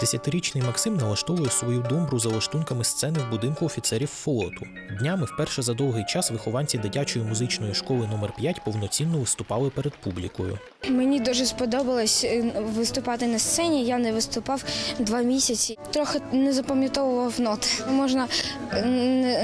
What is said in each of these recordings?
Десятирічний Максим налаштовує свою домбру за лаштунками сцени в будинку офіцерів флоту. Днями вперше за довгий час вихованці дитячої музичної школи номер 5 повноцінно виступали перед публікою. Мені дуже сподобалось е, виступати на сцені. Я не виступав два місяці. Трохи не запам'ятовував нот. Можна е,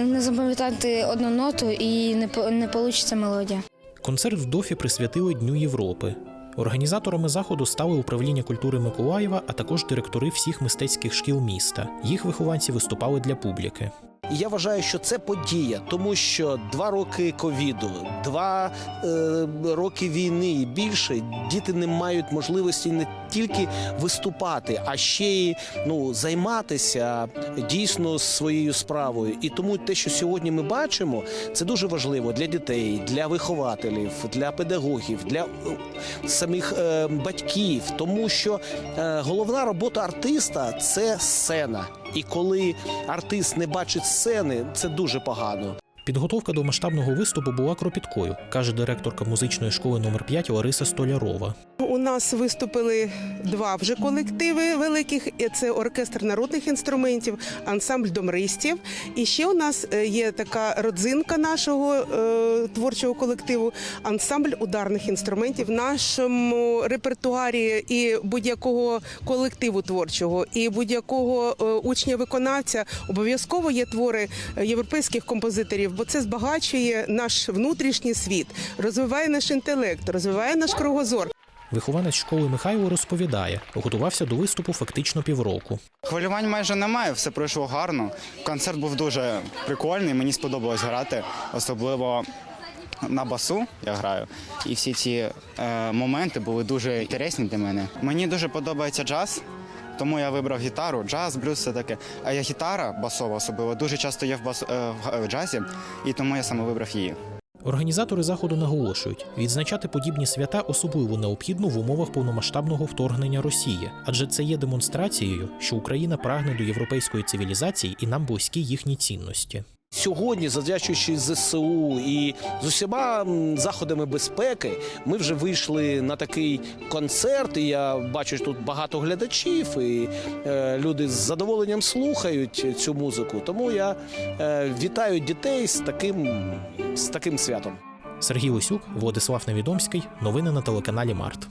не запам'ятати одну ноту і не вийде мелодія. Концерт в Дофі присвятили Дню Європи. Організаторами заходу стали управління культури Миколаєва, а також директори всіх мистецьких шкіл міста. Їх вихованці виступали для публіки. Я вважаю, що це подія, тому що два роки ковіду, два е, роки війни і більше діти не мають можливості не тільки виступати, а ще й ну займатися дійсно своєю справою. І тому те, що сьогодні ми бачимо, це дуже важливо для дітей, для вихователів, для педагогів, для е, самих е, батьків, тому що е, головна робота артиста це сцена. І коли артист не бачить сцени, це дуже погано. Підготовка до масштабного виступу була кропіткою, каже директорка музичної школи номер 5 Лариса Столярова. У нас виступили два вже колективи великих. Це оркестр народних інструментів, ансамбль домристів. І ще у нас е, є така родзинка нашого е, творчого колективу, ансамбль ударних інструментів. В нашому репертуарі і будь-якого колективу творчого, і будь-якого е, учня-виконавця обов'язково є твори європейських композиторів, бо це збагачує наш внутрішній світ, розвиває наш інтелект, розвиває наш кругозор. Вихованець школи Михайло розповідає, готувався до виступу фактично півроку. Хвилювань майже немає, все пройшло гарно. Концерт був дуже прикольний, мені сподобалось грати, особливо на басу я граю. І всі ці е, моменти були дуже інтересні для мене. Мені дуже подобається джаз. Тому я вибрав гітару, джаз, блюз, все таке. А я гітара басова особливо дуже часто є в, бас, е, в, в джазі, і тому я саме вибрав її. Організатори заходу наголошують, відзначати подібні свята особливо необхідно в умовах повномасштабного вторгнення Росії, адже це є демонстрацією, що Україна прагне до європейської цивілізації і нам близькі їхні цінності. Сьогодні, завдячуючи ЗСУ і з усіма заходами безпеки, ми вже вийшли на такий концерт. І я бачу тут багато глядачів, і е, люди з задоволенням слухають цю музику. Тому я е, вітаю дітей з таким, з таким святом. Сергій Лисюк, Владислав Невідомський. Новини на телеканалі Март.